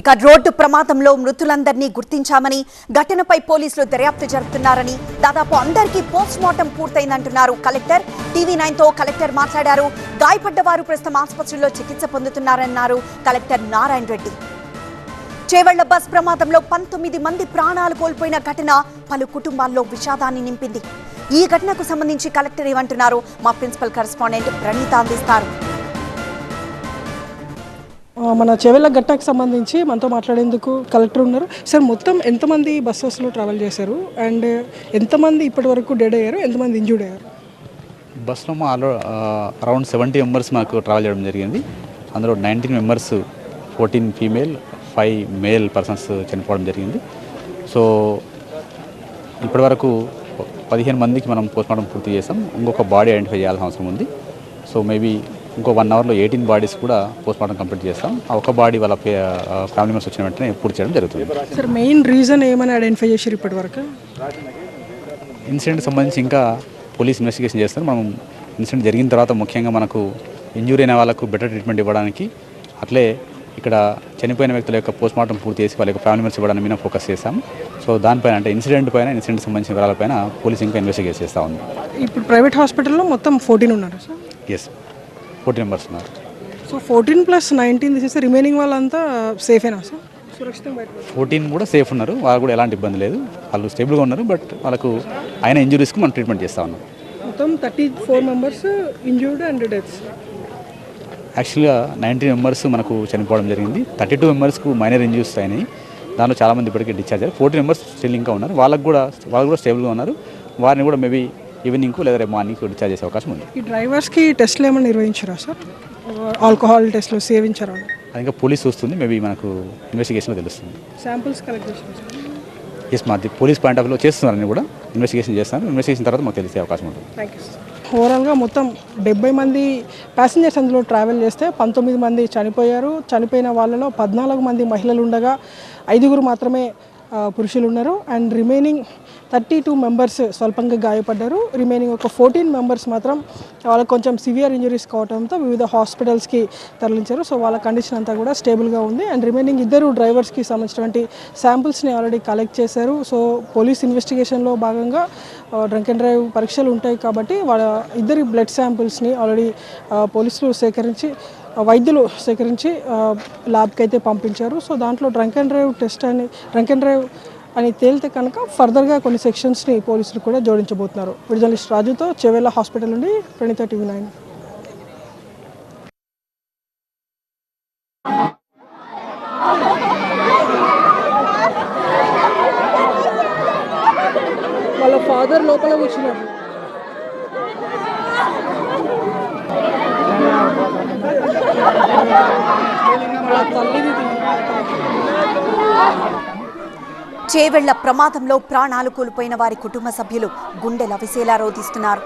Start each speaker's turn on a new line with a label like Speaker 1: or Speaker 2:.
Speaker 1: ఇక రోడ్డు ప్రమాదంలో మృతులందరినీ గుర్తించామని ఘటనపై పోలీసులు దర్యాప్తు జరుపుతున్నారని దాదాపు అందరికీ పోస్ట్ మార్టం పూర్తయిందంటున్నారు కలెక్టర్. టీవీ నైన్తో కలెక్టర్ మాట్లాడారు. గాయపడ్డ వారు ప్రస్తుతం ఆసుపత్రిలో చికిత్స పొందుతున్నారన్నారు కలెక్టర్ నారాయణ రెడ్డి. చేవళ్ళ బస్ ప్రమాదంలో పంతొమ్మిది మంది ప్రాణాలు కోల్పోయిన ఘటన పలు కుటుంబాల్లో విషాదాన్ని నింపింది. ఈ ఘటనకు సంబంధించి కలెక్టర్ ఏమంటున్నారు? మా ప్రిన్సిపల్ కరెస్పాండెంట్ ప్రణీత అందిస్తారు.
Speaker 2: మన చెవెళ్ళ గట్టాకి సంబంధించి మనతో మాట్లాడేందుకు కలెక్టర్ ఉన్నారు. సార్ మొత్తం ఎంతమంది బస్సెస్లో ట్రావెల్ చేశారు? అండ్ ఎంతమంది ఇప్పటి వరకు డెడ్ అయ్యారు? ఎంతమంది ఇంజూర్డ్ అయ్యారు?
Speaker 3: బస్సులో మా ఆల్రెడీ అరౌండ్ సెవెంటీ మెంబర్స్ మాకు ట్రావెల్ చేయడం జరిగింది. అందులో nineteen members fourteen female five male persons చనిపోవడం జరిగింది. సో ఇప్పటివరకు పదిహేను మందికి మనం పోస్ట్మార్టం పూర్తి చేసాం ఇంకొక బాడీ ఐడెంటిఫై చేయాల్సిన అవసరం ఉంది. సో మేబీ ఇంకో వన్ అవర్లో ఎయిటీన్ బాడీస్ కూడా పోస్ట్మార్టం కంప్లీట్ చేస్తాం. ఆ ఒక బాడీ వాళ్ళ ఫ్యామిలీ మెంబర్స్ వచ్చిన వెంటనే పూర్తి చేయడం జరుగుతుంది.
Speaker 2: సార్ మెయిన్ రీజన్ ఏమని ఐడెంటిఫై చేశారు ఇప్పటి వరకు
Speaker 3: ఇన్సిడెంట్ సంబంధించి ఇంకా పోలీస్ ఇన్వెస్టిగేషన్ చేస్తారు. మనం ఇన్సిడెంట్ జరిగిన తర్వాత ముఖ్యంగా మనకు ఇంజూరీ అయిన వాళ్ళకు బెటర్ ట్రీట్మెంట్ ఇవ్వడానికి అట్లే ఇక్కడ చనిపోయిన వ్యక్తుల యొక్క పోస్ట్ మార్టం పూర్తి చేసి వాళ్ళ యొక్క ఫ్యామిలీ మెంబర్స్ ఇవ్వడానికి మీద ఫోకస్ చేస్తాం సో దానిపైన అంటే ఇన్సిడెంట్ పైన ఇన్సిడెంట్ సంబంధించిన వివరాలపైన పోలీస్ ఇంకా ఇన్వెస్టిగేట్ చేస్తూ ఉంది.
Speaker 2: ఇప్పుడు ప్రైవేట్ హాస్పిటల్లో మొత్తం ఫోర్టీన్ ఉన్నారు సార్?
Speaker 3: ఎస్ ఫోర్టీ మెంబర్స్ ఉన్నారు.
Speaker 2: సో ఫోర్టీన్ ప్లస్ నైన్టీన్ తీసేస్తే రిమైనింగ్ వాళ్ళంతా సేఫేనా సార్
Speaker 3: ఫోర్టీన్ కూడా సేఫ్ ఉన్నారు. వాళ్ళు కూడా ఎలాంటి ఇబ్బంది లేదు. వాళ్ళు స్టేబుల్గా ఉన్నారు బట్ వాళ్ళకు అయిన ఇంజురీస్కి మనం ట్రీట్మెంట్ చేస్తూ ఉన్నాం.
Speaker 2: మొత్తం thirty four members injured and deaths
Speaker 3: యాక్చువల్గా నైంటీ మెంబర్స్ మనకు చనిపోవడం జరిగింది. థర్టీ టూ మెంబర్స్కు మైనర్ ఇంజ్యూస్ అయినాయి. దాంట్లో చాలామంది ఇప్పటికీ డిశ్చార్జ్ అయ్యారు. ఫోర్టీ మెంబర్స్ స్టిల్ ఇంకా ఉన్నారు. వాళ్ళకు కూడా వాళ్ళు కూడా స్టేబుల్గా ఉన్నారు. వారిని కూడా మేబీ ఈవినింగ్కు లేదా రేపు మార్నింగ్ డిశ్చార్జ్ చేసే అవకాశం ఉంది.
Speaker 2: ఈ డ్రైవర్స్కి టెస్ట్లు ఏమైనా నిర్వహించారా సార్? ఆల్కహాల్ టెస్ట్లు సేవించారా?
Speaker 3: అది ఇంకా పోలీస్ చూస్తుంది మేబీ మనకు ఇన్వెస్టిగేషన్లో తెలుస్తుంది.
Speaker 2: Samples collect sir?
Speaker 3: ఎస్ మాది పోలీస్ పాయింట్ ఆఫ్ వ్యూలో చేస్తున్నారని కూడా ఇన్వెస్టిగేషన్ చేస్తాను. ఇన్వెస్టిగేషన్ తర్వాత మాకు తెలిసే అవకాశం ఉంటుంది.
Speaker 2: థ్యాంక్ యూ ఓవరాల్గా మొత్తం డెబ్బై మంది ప్యాసింజర్స్ అందులో ట్రావెల్ చేస్తే పంతొమ్మిది మంది చనిపోయారు. చనిపోయిన వాళ్ళలో పద్నాలుగు మంది మహిళలు ఉండగా ఐదుగురు మాత్రమే పురుషులు ఉన్నారు. And remaining thirty two members స్వల్పంగా గాయపడ్డారు. రిమైనింగ్ ఒక ఫోర్టీన్ మెంబర్స్ మాత్రం వాళ్ళకి కొంచెం సివియర్ ఇంజరీస్ కావడంతో వివిధ హాస్పిటల్స్కి తరలించారు. సో వాళ్ళ కండిషన్ అంతా కూడా స్టేబుల్గా ఉంది. అండ్ రిమైనింగ్ ఇద్దరు డ్రైవర్స్కి సంబంధించినటువంటి శాంపుల్స్ని ఆల్రెడీ కలెక్ట్ చేశారు. సో పోలీస్ ఇన్వెస్టిగేషన్లో భాగంగా డ్రంక్ అండ్ డ్రైవ్ పరీక్షలు ఉంటాయి కాబట్టి వాళ్ళ ఇద్దరి బ్లడ్ శాంపుల్స్ని ఆల్రెడీ పోలీసులు సేకరించి వైద్యులు సేకరించి ల్యాబ్కి అయితే పంపించారు. సో దాంట్లో డ్రంక్ అండ్ డ్రైవ్ టెస్ట్ అని డ్రంక్ అండ్ డ్రైవ్ అని తేలితే కనుక ఫర్దర్గా కొన్ని సెక్షన్స్ని పోలీసులు కూడా జోడించబోతున్నారు. జర్నలిస్ట్ రాజుతో చెవెళ్ళ హాస్పిటల్ నుండి ప్రణీత టీవీ నైన్. వాళ్ళ ఫాదర్ లోపల కూర్చున్నారు వాళ్ళ తల్లిది
Speaker 1: చేవెళ్ళ ప్రమాదంలో ప్రాణాలు కోల్పోయిన వారి కుటుంబ సభ్యులు గుండెల విసేలా రోధిస్తున్నారు.